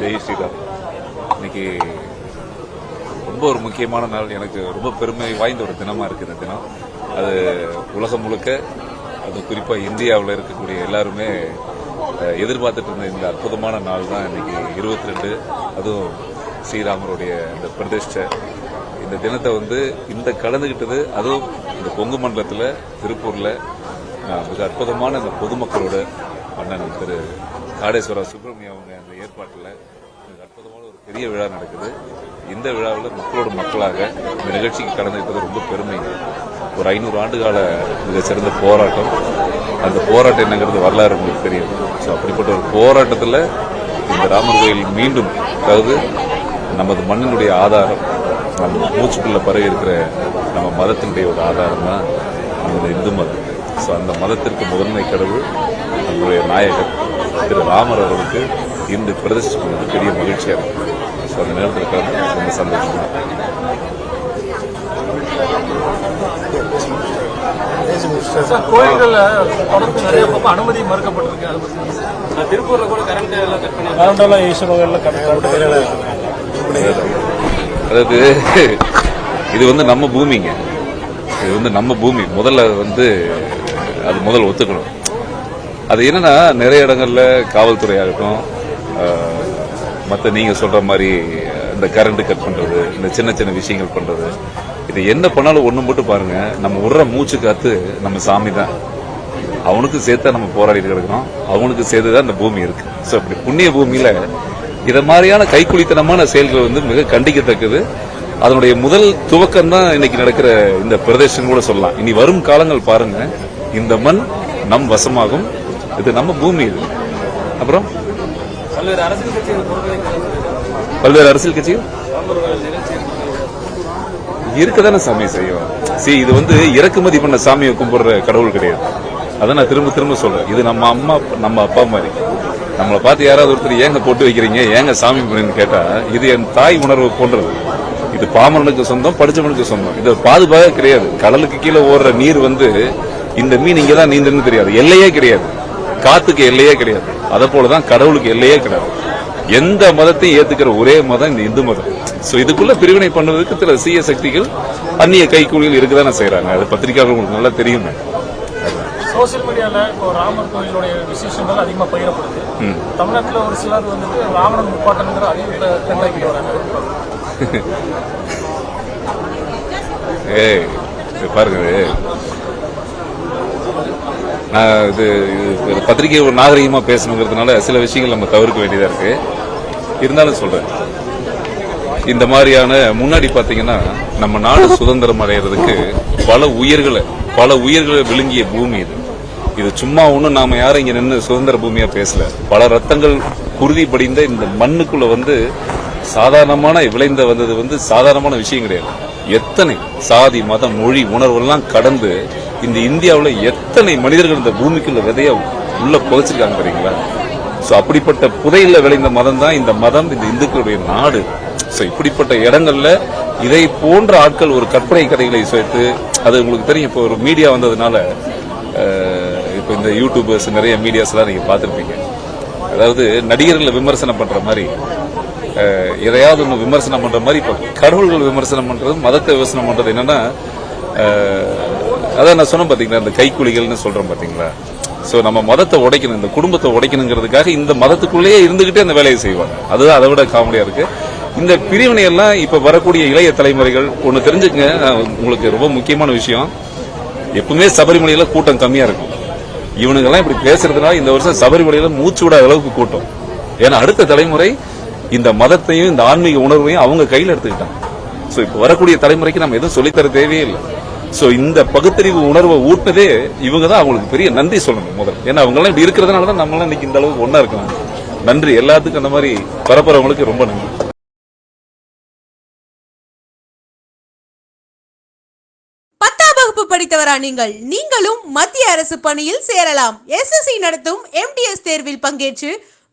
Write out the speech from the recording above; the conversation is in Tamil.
ஜெய் ஸ்ரீராம் இன்னைக்கு ரொம்ப ஒரு முக்கியமான நாள். எனக்கு ரொம்ப பெருமை வாய்ந்த ஒரு தினமா இருக்கு இந்த தினம். அது உலகம் முழுக்க அது குறிப்பா இந்தியாவில் இருக்கக்கூடிய எல்லாருமே எதிர்பார்த்துட்டு இருந்த இந்த அற்புதமான நாள் தான் இன்னைக்கு இருபத்தி ரெண்டு அதுவும் ஸ்ரீராமருடைய இந்த பிரதிஷ்டை. இந்த தினத்தை வந்து இந்த கலந்துகிட்டது அதுவும் இந்த கொங்கு மண்டலத்தில் திருப்பூர்ல மிக அற்புதமான இந்த பொதுமக்களோட அண்ணன் திரு காடேஸ்வரா சுப்பிரமணியம் அவங்க அந்த ஏற்பாட்டில் அற்புதமான ஒரு பெரிய விழா நடக்குது. இந்த விழாவில் மக்களோட மக்களாக இந்த நிகழ்ச்சிக்கு கலந்துக்கிட்டது ரொம்ப பெருமை. ஒரு ஐநூறு ஆண்டு கால மிக சிறந்த போராட்டம். அந்த போராட்டம் என்னங்கிறது வரலாறு உங்களுக்கு தெரியும். ஸோ அப்படிப்பட்ட ஒரு போராட்டத்தில் இந்த ராமர் கோயில் மீண்டும் அதாவது நமது மண்ணினுடைய ஆதாரம் நம்ம மூச்சுக்குள்ள பரவி இருக்கிற நம்ம மதத்தினுடைய ஒரு ஆதாரம் தான் நமது இந்து மதம். ஸோ அந்த மதத்திற்கு முதன்மை கடவுள் நம்முடைய நாயகர். திரு ராமர் அவர்களுக்கு இன்று பிரதிஷ்டை பண்ணது பெரிய மகிழ்ச்சியாக இருக்கு. ஸோ அந்த நேரத்தில் கலந்து ரொம்ப சந்தோஷமா இருக்கு. சார் கோயில்கள்ல தொடர்ந்து நிறைய பக்கம் அனுமதி மறுக்கப்பட்டிருக்கு அதை பத்தி. சொல்லுங்க. திருப்பூர்ல கூட கரண்ட் எல்லாம் கட் பண்ணி கரண்டெல்லாம் ஈஸ்வரங்கள்ல அதாவது இது வந்து நம்ம பூமிங்க. இது வந்து நம்ம பூமி. முதல்ல வந்து அது முதல்ல ஒத்துக்கணும். அது என்னன்னா நிறைய இடங்கள்ல காவல்துறையாகட்டும் மற்ற நீங்க சொல்ற மாதிரி இந்த கரண்ட் கட் பண்றது இந்த சின்ன சின்ன விஷயங்கள் பண்றது இது என்ன பண்ணாலும் ஒண்ணு மட்டும் பாருங்க நம்ம விடுற மூச்சு காத்து நம்ம சாமி தான். அவனுக்கு சேர்த்தா நம்ம போராடிட்டு கிடக்கிறோம் அவனுக்கு சேர்த்து தான் இந்த பூமி இருக்கு. ஸோ அப்படி புண்ணிய பூமியில இத மாதிரியான கைக்குலித்தனமான செயல்கள் வந்து மிக கண்டிக்கத்தக்கது. அதனுடைய முதல் துவக்கம் தான் இன்னைக்கு நடக்கிற இந்த பிரதேசம் கூட சொல்லலாம். இனி வரும் காலங்கள் பாருங்க இந்த மண் நம் வசமாகும். இது நம்ம பூமி. இது அப்புறம்? பல்வேறு அரசியல் கட்சிகள் இருக்கதான சாமி செய்யும்? சி இது வந்து இறக்குமதி பண்ண சாமியை கும்பிடுற கடவுள் கிடையாது. அதை நான் திரும்ப திரும்ப சொல்றேன். இது நம்ம அம்மா நம்ம அப்பா மாதிரி. நம்மளை பார்த்து யாராவது ஒருத்தர் ஏங்க போட்டு வைக்கிறீங்க ஏங்க சாமி கும்பிடுன்னு கேட்டா இது என் தாய் உணர்வு போன்றது. இது பாமரனுக்கு சொந்தம் படிச்சவனுக்கு சொந்தம். இது பாதுபாக கிடையாது. கடலுக்கு கீழே ஓடுற நீர் வந்து இந்த மீன் இங்கதான் நீந்தன்னு தெரியாது. எல்லையே கிடையாது. காத்துக்கு எல்லையே கிடையாது. அதை போலதான் கடவுளுக்கு எல்லையே கிடையாது. எந்த மதத்தையும் ஏத்துக்கிற ஒரே மதம் இந்த இந்து மதம். சோ இதுக்குள்ள பிரிவினை பண்ணுவதற்கு சில சீய சக்திகள் அந்நிய கைக்கூலிகள் இருக்குதானே செய்யறாங்க அது பத்திரிகையாளர் உங்களுக்கு நல்லா தெரியும். சோசியல் மீடியால இப்போ ராமர் கோயிலுடைய விசேஷங்கள் அதிகமா பகிரப்படுது. ம். தமிழ்நாட்டுல ஒரு சிலர் வந்துட்டு ராவணன் முப்பாட்டங்கிற அறிவிப்பை கண்டாக்கிட்டு வராங்க. ஏய் பாருங்க இது. பத்திரிகை ஒரு நாகரிகமாக பேசணுங்கிறதுனால சில விஷயங்கள் நம்ம தவிர்க்க வேண்டியதாக இருக்கு. இருந்தாலும் சொல்றேன். இந்த மாதிரியான முன்னாடி பார்த்தீங்கன்னா நம்ம நாடு சுதந்திரம் அடைகிறதுக்கு பல உயிர்களை பல உயிர்களை விழுங்கிய பூமி இது. இது சும்மா ஒன்றும் நாம் யாரும் இங்கே நின்று சுதந்திர பூமியாக பேசல. பல ரத்தங்கள் குருதி படிந்த இந்த மண்ணுக்குள்ள வந்து சாதாரணமான விளைந்த வந்தது வந்து சாதாரணமான விஷயம் கிடையாது. எத்தனை சாதி மதம் மொழி உணர்வெல்லாம் கடந்து இந்த இந்தியாவில் எத்தனை மனிதர்கள் இந்த பூமிக்குள்ள விதைய உள்ள புதைச்சிருக்காங்க தெரியுங்களா? ஸோ அப்படிப்பட்ட புதையில விளைந்த மதம் தான் இந்த மதம் இந்த இந்துக்களுடைய நாடு. ஸோ இப்படிப்பட்ட இடங்கள்ல இதை போன்ற ஆட்கள் ஒரு கற்பனை கதைகளை சேர்த்து அது உங்களுக்கு தெரியும் இப்போ ஒரு மீடியா வந்ததுனால இப்போ இந்த யூடியூபர்ஸ் நிறைய மீடியாஸ் எல்லாம் நீங்க பார்த்துருப்பீங்க. அதாவது நடிகர்களை விமர்சனம் பண்ற மாதிரி எதையாவது ஒன்று விமர்சனம் பண்ற மாதிரி இப்போ கடவுள்கள் விமர்சனம் பண்றது மதத்தை விமர்சனம் பண்றது என்னன்னா அதான் நான் சொன்னேன் பாத்தீங்களா இந்த கைக்குலிகள்னு சொல்கிறேன் பாத்தீங்களா? ஸோ நம்ம மதத்தை உடைக்கணும் இந்த குடும்பத்தை உடைக்கணுங்கிறதுக்காக இந்த மதத்துக்குள்ளேயே இருந்துகிட்டே அந்த வேலையை செய்வாங்க. அதுதான் அதை விட காமெடியா இருக்கு. இந்த பிரிவினை எல்லாம் இப்ப வரக்கூடிய இளைய தலைமுறைகள் ஒன்னு தெரிஞ்சுக்கங்க உங்களுக்கு ரொம்ப முக்கியமான விஷயம். எப்பவுமே சபரிமலையில கூட்டம் கம்மியா இருக்கும். இவனுங்கெல்லாம் இப்படி பேசுறதுனால இந்த வருஷம் சபரிமலையில மூச்சு விடாத அளவுக்கு கூட்டம். ஏன்னா அடுத்த தலைமுறை இந்த மதத்தையும் இந்த ஆன்மீக உணர்வையும் அவங்க கையில் எடுத்துக்கிட்டாங்க. ஸோ இப்போ வரக்கூடிய தலைமுறைக்கு நம்ம எதுவும் சொல்லித்தர தேவையே இல்லை. ஸோ இந்த பகுத்தறிவு உணர்வை ஊட்டினதே இவங்க தான் அவங்களுக்கு பெரிய நன்றி சொல்லணும் முதல் ஏன்னா அவங்க இப்படி இருக்கிறதுனால தான் நம்மளாம் இன்னைக்கு இந்த அளவுக்கு ஒன்றா இருக்கலாம். நன்றி. எல்லாத்துக்கும் அந்த மாதிரி பரப்புறவங்களுக்கு ரொம்ப நன்றி. பத்தாம் வகுப்பு படித்தவரா நீங்கள்? நீங்களும் மத்திய அரசு பணியில் சேரலாம். எஸ்எஸ்சி நடத்தும் எம்டிஎஸ் தேர்வில் பங்கேற்று